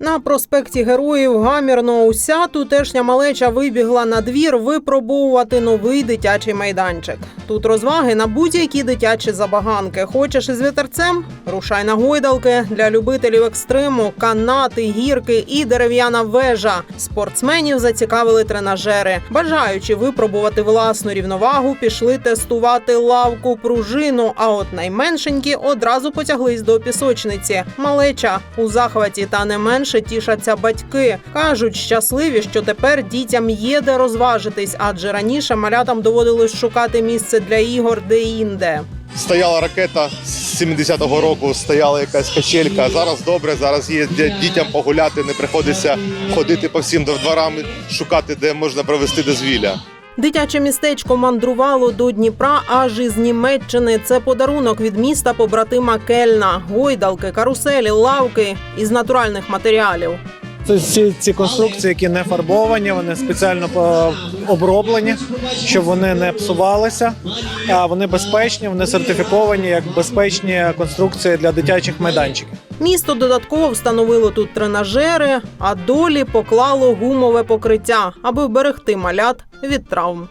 На проспекті Героїв гамірно уся тутешня малеча вибігла на двір випробовувати новий дитячий майданчик. Тут розваги на будь-які дитячі забаганки. Хочеш із вітерцем? Рушай на гойдалки для любителів екстриму, канати, гірки і дерев'яна вежа. Спортсменів зацікавили тренажери. Бажаючи випробувати власну рівновагу, пішли тестувати лавку пружину. А от найменшенькі одразу потяглись до пісочниці. Малеча у захваті та не менше тішаться батьки. кажуть, щасливі, що тепер дітям є де розважитись, адже раніше малятам доводилось шукати місце для ігор де-інде. Стояла ракета з 70-го року, стояла якась качелька. Зараз добре, зараз є де дітям погуляти, не приходиться ходити по всім дворам, шукати, де можна провести дозвілля. Дитяче містечко мандрувало до Дніпра аж із Німеччини. Це подарунок від міста побратима Кельна, гойдалки, каруселі, лавки із натуральних матеріалів. Це ці, ці конструкції, які не фарбовані, вони спеціально оброблені, щоб вони не псувалися. А вони безпечні, вони сертифіковані як безпечні конструкції для дитячих майданчиків. Місто додатково встановило тут тренажери, а долі поклало гумове покриття, аби вберегти малят від травм.